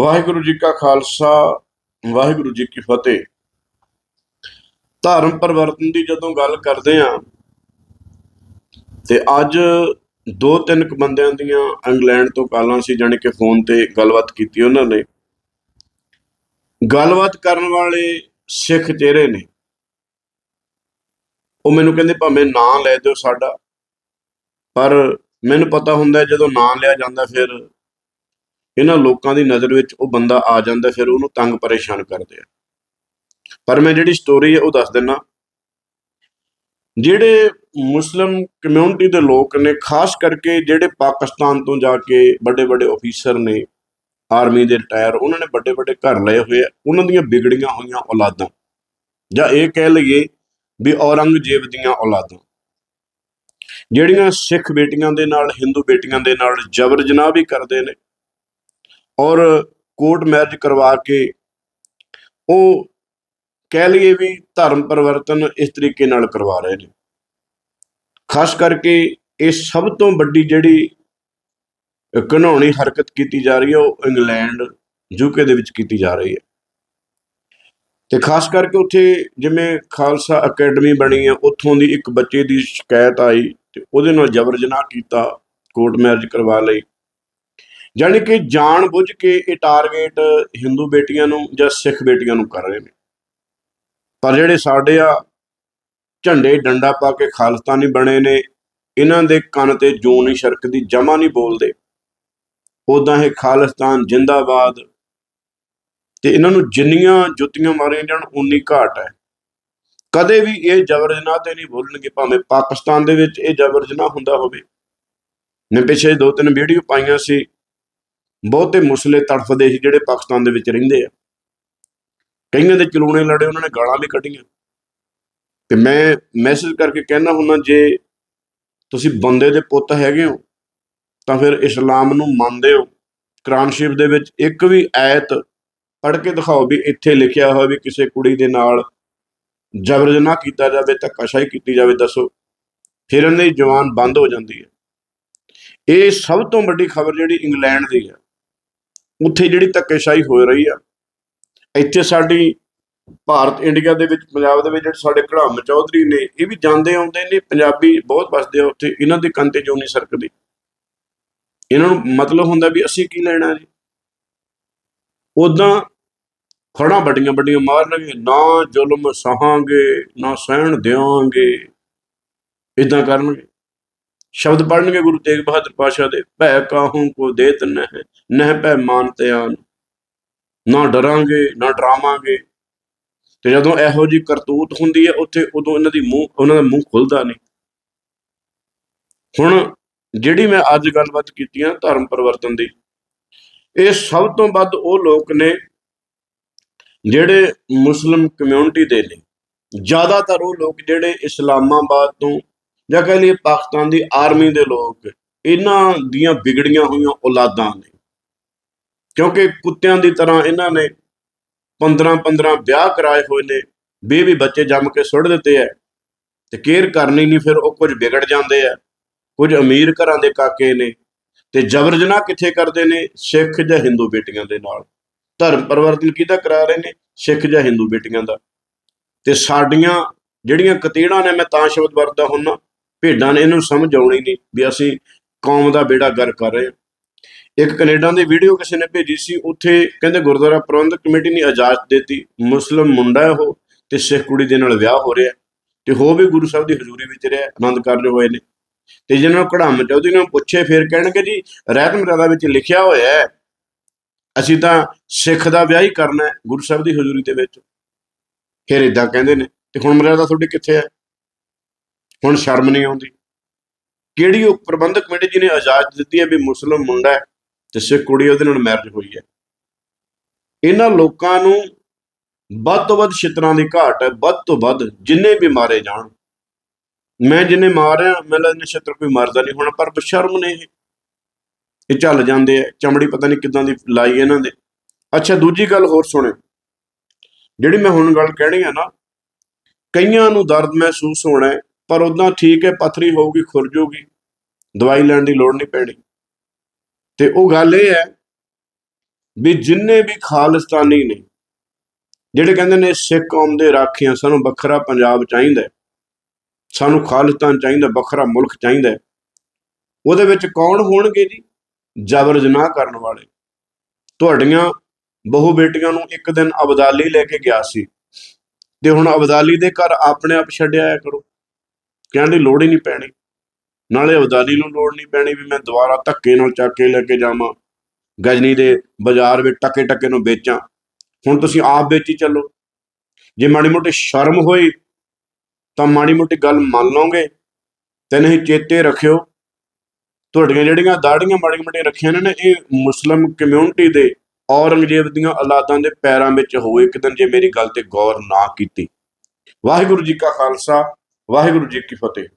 ਵਾਹਿਗੁਰੂ ਜੀ ਕਾ ਖਾਲਸਾ, ਵਾਹਿਗੁਰੂ ਜੀ ਕੀ ਫਤਿਹ। ਧਰਮ ਪਰਿਵਰਤਨ ਦੀ ਜਦੋਂ ਗੱਲ ਕਰਦੇ ਆ ਤੇ ਅੱਜ ਦੋ ਤਿੰਨ ਕੁ ਬੰਦਿਆਂ ਦੀਆਂ ਇੰਗਲੈਂਡ ਤੋਂ ਕਾਲਾਂ ਸੀ, ਜਾਣੀ ਕਿ ਫੋਨ ਤੇ ਗੱਲਬਾਤ ਕੀਤੀ ਉਹਨਾਂ ਨੇ। ਗੱਲਬਾਤ ਕਰਨ ਵਾਲੇ ਸਿੱਖ ਚਿਹਰੇ ਨੇ, ਉਹ ਮੈਨੂੰ ਕਹਿੰਦੇ ਭਾਵੇਂ ਨਾਂ ਲੈ ਦਿਓ ਸਾਡਾ, ਪਰ ਮੈਨੂੰ ਪਤਾ ਹੁੰਦਾ ਜਦੋਂ ਨਾਂ ਲਿਆ ਜਾਂਦਾ ਫਿਰ ਇਹਨਾਂ ਲੋਕਾਂ ਦੀ ਨਜ਼ਰ ਵਿੱਚ ਉਹ ਬੰਦਾ ਆ ਜਾਂਦਾ, ਫਿਰ ਉਹਨੂੰ ਤੰਗ ਪਰੇਸ਼ਾਨ ਕਰਦੇ ਆ। ਪਰ ਮੈਂ ਜਿਹੜੀ ਸਟੋਰੀ ਹੈ ਉਹ ਦੱਸ ਦਿੰਨਾ। ਜਿਹੜੇ ਮੁਸਲਮ ਕਮਿਊਨਿਟੀ ਦੇ ਲੋਕ ਨੇ, ਖਾਸ ਕਰਕੇ ਜਿਹੜੇ ਪਾਕਿਸਤਾਨ ਤੋਂ ਜਾ ਕੇ ਵੱਡੇ ਵੱਡੇ ਅਫੀਸਰ ਨੇ ਆਰਮੀ ਦੇ ਰਿਟਾਇਰ ਉਹਨਾਂ ਨੇ ਵੱਡੇ ਵੱਡੇ ਘਰ ਲਏ ਹੋਏ ਆ, ਉਹਨਾਂ ਦੀਆਂ ਵਿਗੜੀਆਂ ਹੋਈਆਂ ਔਲਾਦਾਂ। ਜਾਂ ਇਹ ਕਹਿ ਲਈਏ ਵੀ ਔਰੰਗਜ਼ੇਬ ਦੀਆਂ ਔਲਾਦਾਂ। ਜਿਹੜੀਆਂ ਸਿੱਖ ਬੇਟੀਆਂ ਦੇ ਨਾਲ, ਹਿੰਦੂ ਬੇਟੀਆਂ ਦੇ ਨਾਲ ਜ਼ਬਰ ਜਨਾਹ ਵੀ ਕਰਦੇ ਨੇ ਔਰ ਕੋਰਟ ਮੈਰਿਜ ਕਰਵਾ ਕੇ ਉਹ ਕਹਿ ਲਈਏ ਵੀ ਧਰਮ ਪਰਿਵਰਤਨ ਇਸ ਤਰੀਕੇ ਨਾਲ ਕਰਵਾ ਰਹੇ ਨੇ। ਖਾਸ ਕਰਕੇ ਇਹ ਸਭ ਤੋਂ ਵੱਡੀ ਜਿਹੜੀ ਘਿਨਾਉਣੀ ਹਰਕਤ ਕੀਤੀ ਜਾ ਰਹੀ ਹੈ, ਉਹ ਇੰਗਲੈਂਡ ਯੂਕੇ ਦੇ ਵਿੱਚ ਕੀਤੀ ਜਾ ਰਹੀ ਹੈ। ਤੇ ਖਾਸ ਕਰਕੇ ਉੱਥੇ ਜਿਵੇਂ ਖਾਲਸਾ ਅਕੈਡਮੀ ਬਣੀ ਹੈ, ਉੱਥੋਂ ਦੀ ਇੱਕ ਬੱਚੇ ਦੀ ਸ਼ਿਕਾਇਤ ਆਈ ਤੇ ਉਹਦੇ ਨਾਲ ਜ਼ਬਰ ਜਨਾਹ ਕੀਤਾ, ਕੋਰਟ ਮੈਰਿਜ ਕਰਵਾ ਲਈ। ਜਾਣੀ ਕਿ ਜਾਣ ਬੁੱਝ ਕੇ ਇਹ ਟਾਰਗੇਟ ਹਿੰਦੂ ਬੇਟੀਆਂ ਨੂੰ ਜਾਂ ਸਿੱਖ ਬੇਟੀਆਂ ਨੂੰ ਕਰ ਰਹੇ ਨੇ। ਪਰ ਜਿਹੜੇ ਸਾਡੇ ਆ ਝੰਡੇ ਡੰਡਾ ਪਾ ਕੇ ਖਾਲਸਤਾਨੀ ਬਣੇ ਨੇ, ਇਹਨਾਂ ਦੇ ਕੰਨ ਤੇ ਜੂੰ ਨਹੀਂ ਛਰਕਦੀ ਜਮਾ ਨਹੀਂ ਬੋਲਦੇ ਉਦਾਂ ਇਹ ਖਾਲਿਸਤਾਨ ਜਿੰਦਾਬਾਦ। ਤੇ ਇਹਨਾਂ ਨੂੰ ਜਿੰਨੀਆਂ ਜੁੱਤੀਆਂ ਮਾਰੀਆਂ ਜਾਣ ਉਨੀ ਘਾਟ ਹੈ। ਕਦੇ ਵੀ ਇਹ ਜ਼ਬਰ ਜਨਾਹ ਤੇ ਨਹੀਂ ਬੋਲਣਗੇ, ਭਾਵੇਂ ਪਾਕਿਸਤਾਨ ਦੇ ਵਿੱਚ ਇਹ ਜ਼ਬਰ ਜਨਾਹ ਹੁੰਦਾ ਹੋਵੇ। ਮੈਂ ਪਿੱਛੇ ਦੋ ਤਿੰਨ ਵੀਡੀਓ ਪਾਈਆਂ ਸੀ ਬਹੁਤੇ ਮੁਸਲੇ ਤੜਫਦੇ ਸੀ ਜਿਹੜੇ ਪਾਕਿਸਤਾਨ ਦੇ ਵਿੱਚ ਰਹਿੰਦੇ ਆ। ਕਈਆਂ ਦੇ ਚਲੂਣੇ ਲੜੇ ਉਹਨਾਂ ਨੇ ਗਾਲਾਂ ਵੀ ਕੱਢੀਆਂ। ਤੇ ਮੈਂ ਮੈਸੇਜ ਕਰਕੇ ਕਹਿਣਾ ਹੁੰਦਾ, ਜੇ ਤੁਸੀਂ ਬੰਦੇ ਦੇ ਪੁੱਤ ਹੈਗੇ ਹੋ, ਤਾਂ ਫਿਰ ਇਸਲਾਮ ਨੂੰ ਮੰਨਦੇ ਹੋ। ਕੁਰਾਨ ਸ਼ਰੀਫ ਦੇ ਵਿੱਚ ਇੱਕ ਵੀ ਆਇਤ ਪੜ੍ਹ ਕੇ ਦਿਖਾਓ ਵੀ ਇੱਥੇ ਲਿਖਿਆ ਹੋਇਆ ਵੀ ਕਿਸੇ ਕੁੜੀ ਦੇ ਨਾਲ ਜ਼ਬਰ ਜਨਾਹ ਕੀਤਾ ਜਾਵੇ, ਧੱਕਾਸ਼ਾਹੀ ਕੀਤੀ ਜਾਵੇ, ਦੱਸੋ। ਫਿਰ ਇਹਨਾਂ ਦੀ ਜਵਾਨ ਬੰਦ ਹੋ ਜਾਂਦੀ ਹੈ। ਇਹ ਸਭ ਤੋਂ ਵੱਡੀ ਖਬਰ ਜਿਹੜੀ ਇੰਗਲੈਂਡ ਦੀ ਹੈ। ਉੱਥੇ ਜਿਹੜੀ ਧੱਕੇਸ਼ਾਹੀ ਹੋ ਰਹੀ ਆ, ਇੱਥੇ ਸਾਡੀ ਭਾਰਤ ਇੰਡੀਆ ਦੇ ਵਿੱਚ, ਪੰਜਾਬ ਦੇ ਵਿੱਚ ਜਿਹੜੇ ਸਾਡੇ ਘੜਾਮ ਚੌਧਰੀ ਨੇ, ਇਹ ਵੀ ਜਾਂਦੇ ਆਉਂਦੇ ਨੇ, ਪੰਜਾਬੀ ਬਹੁਤ ਵੱਸਦੇ ਆ ਉੱਥੇ, ਇਹਨਾਂ ਦੇ ਕੰਨ ਤੇ ਜੋ ਨਹੀਂ ਸਰਕਦੀ। ਇਹਨਾਂ ਨੂੰ ਮਤਲਬ ਹੁੰਦਾ ਵੀ ਅਸੀਂ ਕੀ ਲੈਣਾ ਜੀ? ਉਦਾਂ ਖੜਾਂ ਵੱਡੀਆਂ ਵੱਡੀਆਂ ਮਾਰਨਗੇ ਨਾ ਜ਼ੁਲਮ ਸਹਾਂਗੇ, ਨਾ ਸਹਿਣ ਦਿਆਂਗੇ ਇਦਾਂ ਕਰਨਗੇ। ਸ਼ਬਦ ਪੜਨਗੇ ਗੁਰੂ ਤੇਗ ਬਹਾਦਰ ਪਾਸ਼ਾ ਦੇ, ਭੈ ਕਾਹੂ ਕੋ ਦੇਤ ਨਹਿ ਨਹਿ ਭੈ ਮਾਨ ਤਿਆਨ ਨਾ ਡਰਾਂਗੇ, ਨਾ ਡਰਾਵਾਂਗੇ। ਤੇ ਜਦੋਂ ਇਹੋ ਜੀ ਕਰਤੂਤ ਹੁੰਦੀ ਹੈ, ਉੱਥੇ ਉਦੋਂ ਇਹਨਾਂ ਦੀ ਮੂੰਹ, ਉਹਨਾਂ ਦਾ ਮੂੰਹ ਖੁੱਲਦਾ ਨਹੀਂ। ਹੁਣ ਜਿਹੜੀ ਮੈਂ ਅੱਜ ਗੱਲਬਾਤ ਕੀਤੀ ਆ ਧਰਮ ਪਰਿਵਰਤਨ ਦੀ, ਇਹ ਸਭ ਤੋਂ ਵੱਧ ਉਹ ਲੋਕ ਨੇ ਜਿਹੜੇ ਮੁਸਲਮ ਕਮਿਊਨਿਟੀ ਦੇ ਨੇ। ਜ਼ਿਆਦਾਤਰ ਉਹ ਲੋਕ ਜਿਹੜੇ ਇਸਲਾਮਾਬਾਦ ਤੋਂ ਜਾਂ ਕਹ ਲਈਏ ਪਾਕਿਸਤਾਨ ਦੀ ਆਰਮੀ ਦੇ ਲੋਕ, ਇਹਨਾਂ ਦੀਆਂ ਵਿਗੜੀਆਂ ਹੋਈਆਂ ਔਲਾਦਾਂ ਨੇ। ਕਿਉਂਕਿ ਕੁੱਤਿਆਂ ਦੀ ਤਰ੍ਹਾਂ ਇਹਨਾਂ ਨੇ 15 15 ਵਿਆਹ ਕਰਾਏ ਹੋਏ ਨੇ ਵੀ ਵੀ ਬੱਚੇ ਜੰਮ ਕੇ ਸੁੱਟ ਦਿੱਤੇ ਐ, ਤੇ ਕੇਅਰ ਕਰਨੀ ਨਹੀਂ, ਫਿਰ ਉਹ ਕੁਝ ਵਿਗੜ ਜਾਂਦੇ ਆ ਕੁਝ ਅਮੀਰ ਘਰਾਂ ਦੇ ਕਾਕੇ ਨੇ, ਤੇ ਜਬਰ ਜਨਾਹ ਕਿੱਥੇ ਕਰਦੇ ਨੇ? ਸਿੱਖ ਜਾਂ ਹਿੰਦੂ ਬੇਟੀਆਂ ਦੇ ਨਾਲ। ਧਰਮ ਪਰਿਵਰਤਨ ਕਿਹਦਾ ਕਰਾ ਰਹੇ ਨੇ? ਸਿੱਖ ਜਾਂ ਹਿੰਦੂ ਬੇਟੀਆਂ ਦਾ। ਤੇ ਸਾਡੀਆਂ ਜਿਹੜੀਆਂ ਕਤੀੜਾਂ ਨੇ, ਮੈਂ ਤਾਂ ਸ਼ਬਦ ਵਰਤਦਾ ਹੁੰਨਾ ਭੇਡਾਂ ਨੇ ਇਹਨੂੰ ਸਮਝ ਆਉਣੀ ਨਹੀਂ ਵੀ ਅਸੀਂ ਕੌਮ ਦਾ ਬੇੜਾ ਗਰ ਕਰ ਰਹੇ ਹਾਂ। ਇੱਕ ਕੈਨੇਡਾ ਦੀ ਵੀਡੀਓ ਕਿਸੇ ਨੇ ਭੇਜੀ ਸੀ, ਉੱਥੇ ਕਹਿੰਦੇ ਗੁਰਦੁਆਰਾ ਪ੍ਰਬੰਧਕ ਕਮੇਟੀ ਨੇ ਇਜਾਜ਼ਤ ਦਿੱਤੀ, ਮੁਸਲਮ ਮੁੰਡਾ ਹੈ ਉਹ ਤੇ ਸਿੱਖ ਕੁੜੀ ਦੇ ਨਾਲ ਵਿਆਹ ਹੋ ਰਿਹਾ ਤੇ ਹੋ ਵੀ ਗੁਰੂ ਸਾਹਿਬ ਦੀ ਹਜ਼ੂਰੀ ਵਿੱਚ ਰਿਹਾ, ਆਨੰਦ ਕਾਰਜ ਹੋਏ ਨੇ। ਤੇ ਜਿਹਨਾਂ ਨੂੰ ਕੜਾਮ ਚੌਧਰੀ ਨੂੰ ਪੁੱਛੇ, ਫਿਰ ਕਹਿਣਗੇ ਜੀ, ਰਹਿਤ ਮਰਿਆਦਾ ਵਿੱਚ ਲਿਖਿਆ ਹੋਇਆ ਹੈ, ਅਸੀਂ ਤਾਂ ਸਿੱਖ ਦਾ ਵਿਆਹ ਹੀ ਕਰਨਾ ਹੈ ਗੁਰੂ ਸਾਹਿਬ ਦੀ ਹਜ਼ੂਰੀ ਦੇ ਵਿੱਚ। ਫਿਰ ਇਦਾਂ ਕਹਿੰਦੇ ਨੇ, ਤੇ ਹੁਣ ਮਰਿਆਦਾ ਤੁਹਾਡੀ ਕਿੱਥੇ ਹੈ? ਹੁਣ ਸ਼ਰਮ ਨਹੀਂ ਆਉਂਦੀ। ਕਿਹੜੀ ਉਹ ਪ੍ਰਬੰਧਕ ਕਮੇਟੀ ਜਿਹਨੇ ਇਜਾਜ਼ਤ ਦਿੱਤੀ ਹੈ ਵੀ ਮੁਸਲਮ ਮੁੰਡਾ ਹੈ ਤੇ ਸਿੱਖ ਕੁੜੀ ਉਹਦੇ ਨਾਲ ਮੈਰਿਜ ਹੋਈ ਹੈ। ਇਹਨਾਂ ਲੋਕਾਂ ਨੂੰ ਵੱਧ ਤੋਂ ਵੱਧ ਛਿੱਤਰਾਂ ਦੀ ਘਾਟ ਹੈ ਵੱਧ ਤੋਂ ਵੱਧ ਜਿੰਨੇ ਵੀ ਮਾਰੇ ਜਾਣ। ਮੈਂ ਜਿੰਨੇ ਮਾਰਿਆ ਮੈਨੂੰ ਲੱਗਦਾ ਛਿੱਤਰ ਕੋਈ ਮਰਦਾ ਨਹੀਂ ਹੋਣਾ ਪਰ ਬਸ਼ਰਮ ਨੇ ਇਹ। ਇਹ ਚੱਲ ਜਾਂਦੇ ਆ ਚਮੜੀ ਪਤਾ ਨਹੀਂ ਕਿਦਾਂ ਦੀ ਲਾਈ ਇਹਨਾਂ ਦੇ। ਅੱਛਾ ਦੂਜੀ ਗੱਲ ਹੋਰ ਸੁਣਿਓ। ਜਿਹੜੀ ਮੈਂ ਹੁਣ ਗੱਲ ਕਹਿਣੀ ਆ ਨਾ ਕਈਆਂ ਨੂੰ ਦਰਦ ਮਹਿਸੂਸ ਹੋਣਾ ਹੈ, ਪਰ ਉਦਾਂ ਠੀਕ ਹੈ, ਪਥਰੀ ਹੋਊਗੀ, ਖੁਰ ਜਾਊਗੀ ਦਵਾਈ ਲੈਣ ਦੀ ਲੋੜ ਨਹੀਂ ਪੈਣੀ। ਤੇ ਉਹ ਗੱਲ ਇਹ ਹੈ ਵੀ ਜਿੰਨੇ ਵੀ ਖਾਲਿਸਤਾਨੀ ਨੇ, ਜਿਹੜੇ ਕਹਿੰਦੇ ਨੇ ਸਿੱਖ ਕੌਮ ਦੇ ਰਾਖੀਆਂ, ਸਾਨੂੰ ਵੱਖਰਾ ਪੰਜਾਬ ਚਾਹੀਦਾ ਸਾਨੂੰ ਖਾਲਿਸਤਾਨ ਚਾਹੀਦਾ, ਵੱਖਰਾ ਮੁਲਕ ਚਾਹੀਦਾ ਉਹਦੇ ਵਿੱਚ ਕੌਣ ਹੋਣਗੇ ਜੀ? ਜਬਰ ਜਨਾਹ ਕਰਨ ਵਾਲੇ। ਤੁਹਾਡੀਆਂ ਬਹੂ ਬੇਟੀਆਂ ਨੂੰ ਇੱਕ ਦਿਨ ਅਬਦਾਲੀ ਲੈ ਕੇ ਗਿਆ ਸੀ, ਤੇ ਹੁਣ ਅਬਦਾਲੀ ਦੇ ਘਰ ਆਪਣੇ ਆਪ ਛੱਡਿਆ ਆਇਆ ਕਰੋ। ਕਹਿਣ ਦੀ ਲੋੜ ਹੀ ਨਹੀਂ ਪੈਣੀ। ਨਾਲੇ ਅਬਦਾਲੀ ਨੂੰ ਲੋੜ ਨਹੀਂ ਪੈਣੀ ਵੀ ਮੈਂ ਦੁਬਾਰਾ ਧੱਕੇ ਨਾਲ ਚੱਕ ਕੇ ਲੈ ਕੇ ਜਾਵਾਂ। ਗਜਨੀ ਦੇ ਬਾਜ਼ਾਰ ਵਿੱਚ ਟੱਕੇ ਟੱਕੇ ਨੂੰ ਵੇਚਾਂ। ਹੁਣ ਤੁਸੀਂ ਆਪ ਵੇਚੀ ਚੱਲੋ। ਜੇ ਮਾੜੀ ਮੋਟੀ ਸ਼ਰਮ ਹੋਈ, ਤਾਂ ਮਾੜੀ ਮੋਟੀ ਗੱਲ ਮੰਨ ਲਓਗੇ। ਤੇ ਨਹੀਂ ਚੇਤੇ ਰੱਖਿਓ। ਤੁਹਾਡੀਆਂ ਜਿਹੜੀਆਂ ਦਾੜੀਆਂ ਮਾੜੀਆਂ ਮੋਟੀਆਂ ਰੱਖੀਆਂ ਨੇ ਨਾ, ਇਹ ਮੁਸਲਮ ਕਮਿਊਨਿਟੀ ਦੇ ਔਰੰਗਜ਼ੇਬ ਦੀਆਂ ਔਲਾਦਾਂ ਦੇ ਪੈਰਾਂ ਵਿੱਚ ਹੋਏ ਇੱਕ ਦਿਨ ਜੇ ਮੇਰੀ ਗੱਲ ਤੇ ਗੌਰ ਨਾ ਕੀਤੀ। ਵਾਹਿਗੁਰੂ ਜੀ ਕਾ ਖਾਲਸਾ ਵਾਹਿਗੁਰੂ ਜੀ ਕੀ ਫਤਿਹ।